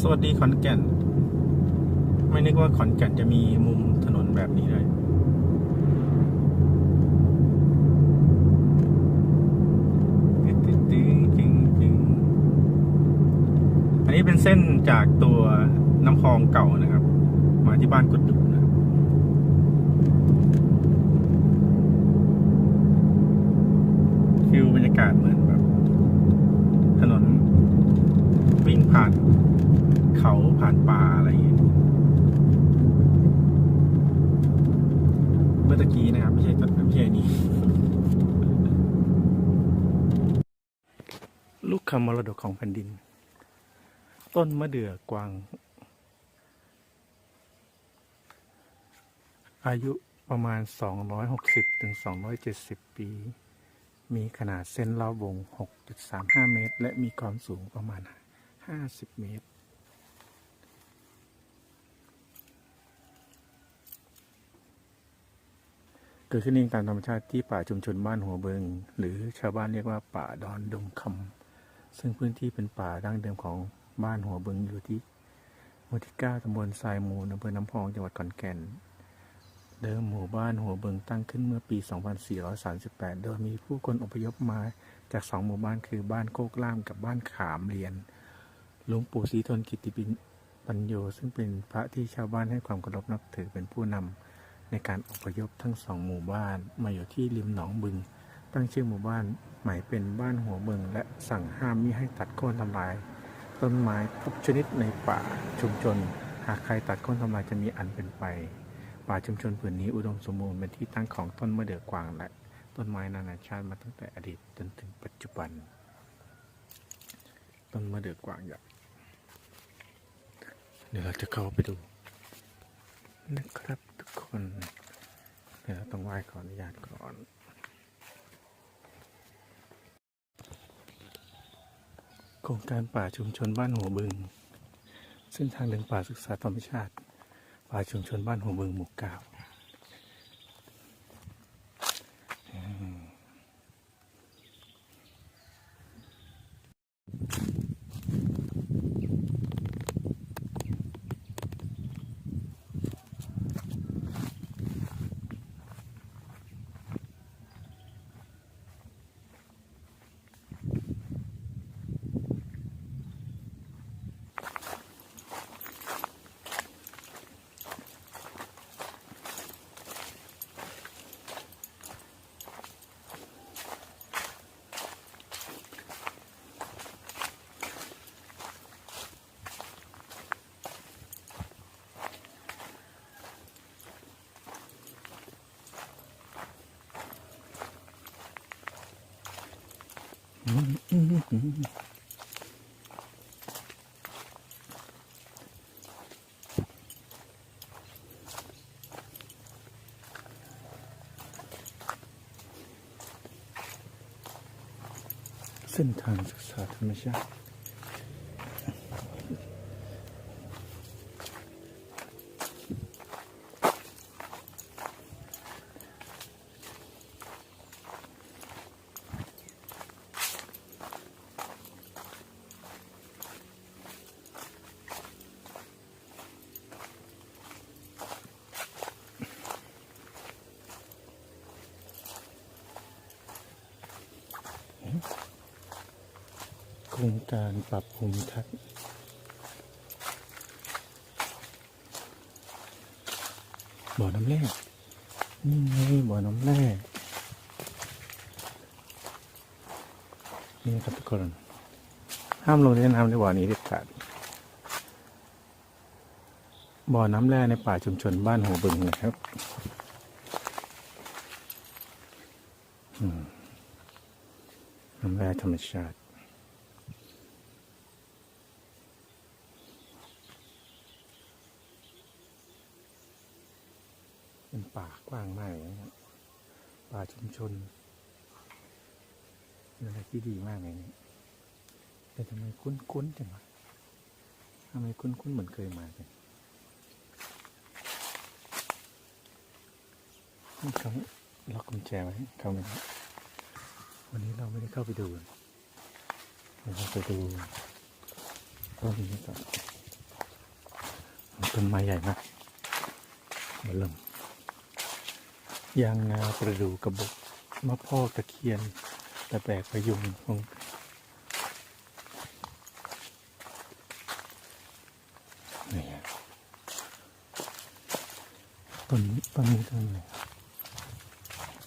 สวัสดีขอนแก่น ไม่นึกว่าขอนแก่นจะมีมุมถนนแบบนี้เลยอันนี้เป็นเส้นจากตัวน้ำคลองเก่านะครับ มาที่บ้านกุดดุนะครับฟิลบรรยากาศเหมือนแบบ ถนน วิ่งผ่าน เขาผ่านป่าอะไรอย่างเงี้ยเมื่อตะกี้นะครับ ไม่ใช่ต้นไม่ใช่นี้ ลูกคำมรดกของแผ่นดิน ต้นมะเดื่อกวาง อายุประมาณ 260ถึง270 ปี มีขนาดเส้นรอบวง 6.35 เมตร และมีความสูงประมาณ 50 เมตร เกิดขึ้นเองตามธรรมชาติที่ป่าชุมชนบ้านหัวเบิง หรือชาวบ้านเรียกว่าป่าดอนดงคำซึ่งพื้นที่เป็นป่าดั้งเดิมของบ้านหัวเบิงอยู่ที่หมู่ที่9ตำบลทรายมูลอำเภอน้ำพองจังหวัดขอนแก่น เดิมหมู่บ้านหัวเบิงตั้งขึ้นเมื่อปี 2438 โดยมีผู้คนอพยพมาจากสองหมู่บ้านคือบ้านโคกล่ามกับบ้านขามเรียนหลวงปู่ศรีทนกิตติปินปัญโยซึ่งเป็นพระที่ชาวบ้านให้ความเคารพนับถือเป็นผู้นำ ในการอพยพทั้งสองหมู่บ้านมาอยู่ที่ริมหนองบึง ตั้งชื่อหมู่บ้านใหม่เป็นบ้านหัวเบิงและสั่งห้ามมิให้ตัดโค่นทำลาย ต้นไม้ทุกชนิดในป่าชุมชน หากใครตัดโค่นทำลายจะมีอันเป็นไป ป่าชุมชนผืนนี้อุดมสมบูรณ์เป็นที่ตั้งของต้นมะเดื่อกวางและต้นไม้นานาชาติมาตั้งแต่อดีตจนถึงปัจจุบัน ต้นมะเดื่อกวางใหญ่เดี๋ยวเราจะเข้าไปดูนะครับ คนเดี๋ยวเราต้องไหว้ขออนุญาตก่อนโครงการป่าชุมชนบ้านหัวบึง เส้นทางเดินป่าศึกษาธรรมชาติ ป่าชุมชนบ้านหัวบึงหมู่เก้า เส้นทางศึกษาธรรมชาติ โครงการปรับภูมิทัศน์บ่อน้ำแร่นี่ไงบ่อน้ำแร่นี่ครับทุกคนห้ามลงเล่นน้ำในบ่อนี้เด็ดขาดบ่อน้ำแร่ในป่าชุมชนบ้านหัวบึงนะครับน้ำแร่ธรรมชาติ เป็นป่ากว้างมากเลยนะป่าชุมชนเป็นอะไรที่ดีมากเลยเนี่ยแต่ทำไมคุ้นๆจังวะทำไมคุ้นๆเหมือนเคยมาจังนี่เขาล็อกกุญแจไว้เขาไม่วันนี้เราไม่ได้เข้าไปดูเราไปดูต้นนี้ก่อนต้นไม้ใหญ่มากมาเริ่ม ยางนาประดูกระบอกมะพร้าวตะเคียนตะแบกพยุงของนี่ต้นต้นนี้ต้นอะไร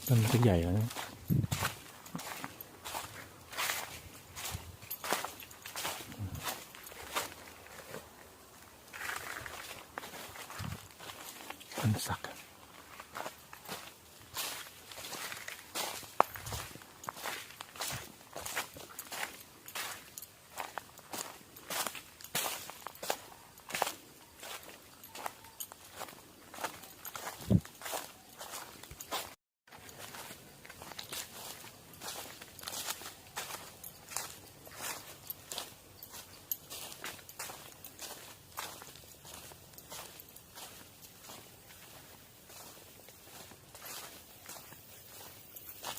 ต้นก็ใหญ่แล้วนะต้นสัก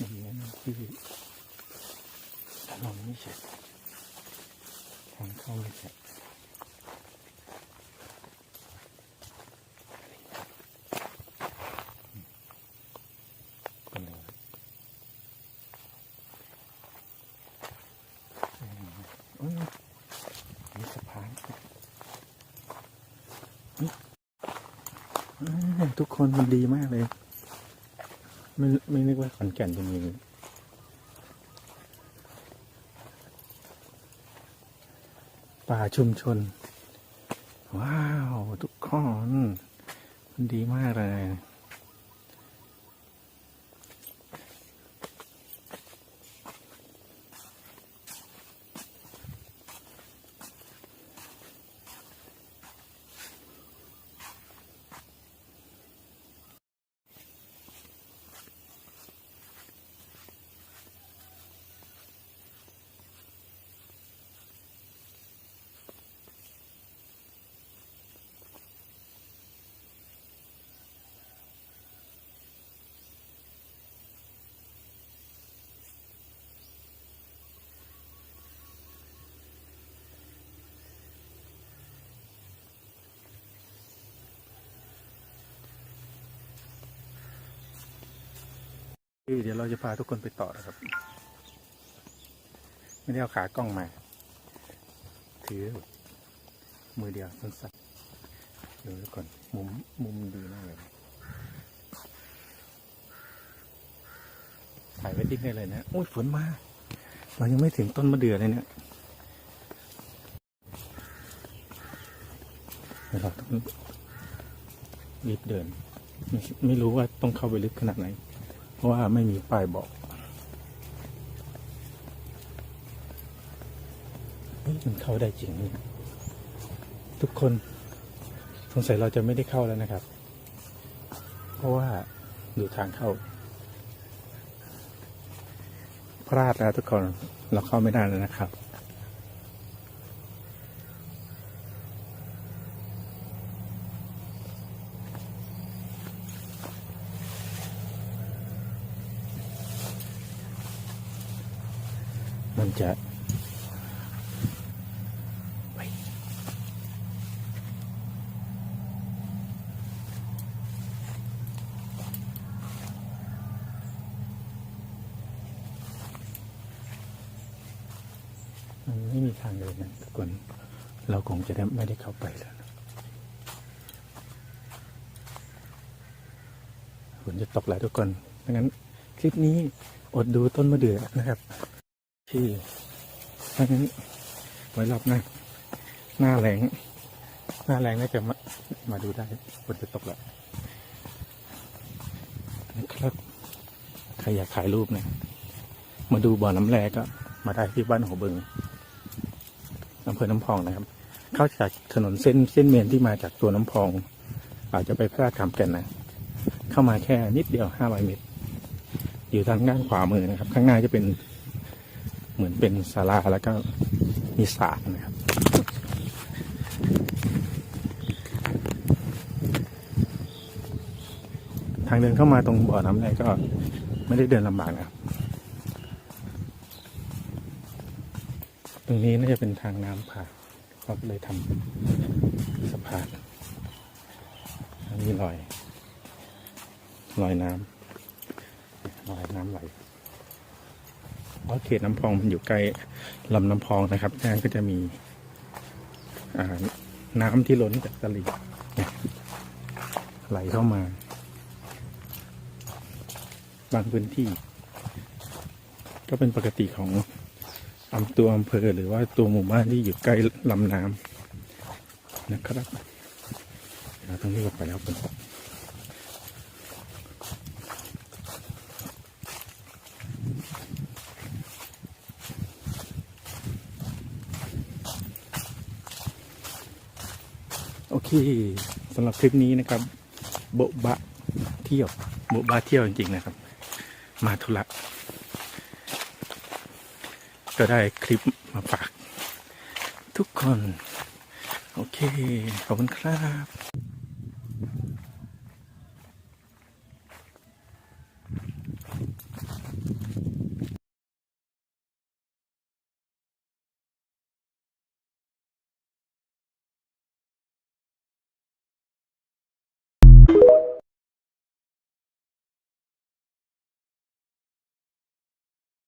ดีนะ ที่ถนนไม่เสร็จทางเข้าไม่เสร็จเป็นไงวะอืมมีสะพานนี่ทุกคนมันดีมากเลย ไม่ไม่นึกว่าขอนแก่นจะมี ป่าชุมชน ว้าว ทุกคน มันดีมากเลย เดี๋ยวเราจะพาทุกคนไปต่อนะครับ ไม่ได้เอาขากล้องมา ถือ มือเดียวสั้นๆเดี๋ยวทุกคนมุมมุมดีมากเลยถ่ายไว้ดิ้งได้เลยนะ โอ้ยฝนมา เรายังไม่ถึงต้นมะเดื่อเลยเนี่ยเดี๋ยวเราต้องรีบเดิน ไมไม่รู้ว่าต้องเข้าไปลึกขนาดไหน เพราะว่าไม่มีป้ายบอกมันเข้าได้จริงนี่ทุกคนสงสัยเราจะไม่ได้เข้าแล้วนะครับ เพราะว่าดูทางเข้า พลาดแล้วทุกคนเราเข้าไม่ได้แล้วนะครับ มันจะไมันไม่มีทางเลยนะทุกคน เราคงจะได้ไม่ได้เข้าไปแล้วนะฝนจะตกแล้วทุกคนดังนั้นคลิปนี้อดดูต้นมะเดื่อนะครับ ที่เพราะงั้นไว้รอบหน้าหน้าแรงหน้าแรงน่าจะมามาดูได้ฝนจะตกแล้วนะครับใครอยากถ่ายรูปเนะมาดูบ่อน้ำแร่ก็มาได้ที่บ้านหัวบึงอำเภอน้ำพองนะครับ เข้าจากถนนเส้นเส้นเมนที่มาจากตัวน้ำพอง อาจจะไปพระราชคำแก่นนะ เข้ามาแค่นิดเดียวห้าร้อยเมตร อยู่ทางด้านขวามือนะครับ ข้างหน้าจะเป็น เหมือนเป็นศาลาแล้วก็มีสระนะครับทางเดินเข้ามาตรงบ่อน้ำแรกก็ไม่ได้เดินลำบากนะครับ ตรงนี้น่าจะเป็นทางน้ำผ่านเขาก็เลยทำสะพานนี่ลอยลอยน้ำลอยน้ำไหล เพราะเขตน้ำพองมันอยู่ใกล้ลำน้ำพองนะครับดังนั้นก็จะมีน้ำที่ล้นจากตลิ่งไหลเข้ามา บางพื้นที่ ก็เป็นปกติของอำตัวอำเภอหรือว่าตัวหมู่บ้านที่อยู่ใกล้ลำน้ำนะครับเราต้องรีบออกไปแล้วฝน โอเคสำหรับคลิปนี้นะครับ โบบะเที่ยวโบบะเที่ยวจริงๆนะครับ มาธุระก็ได้คลิปมาฝาก ทุกคน โอเค ขอบคุณครับ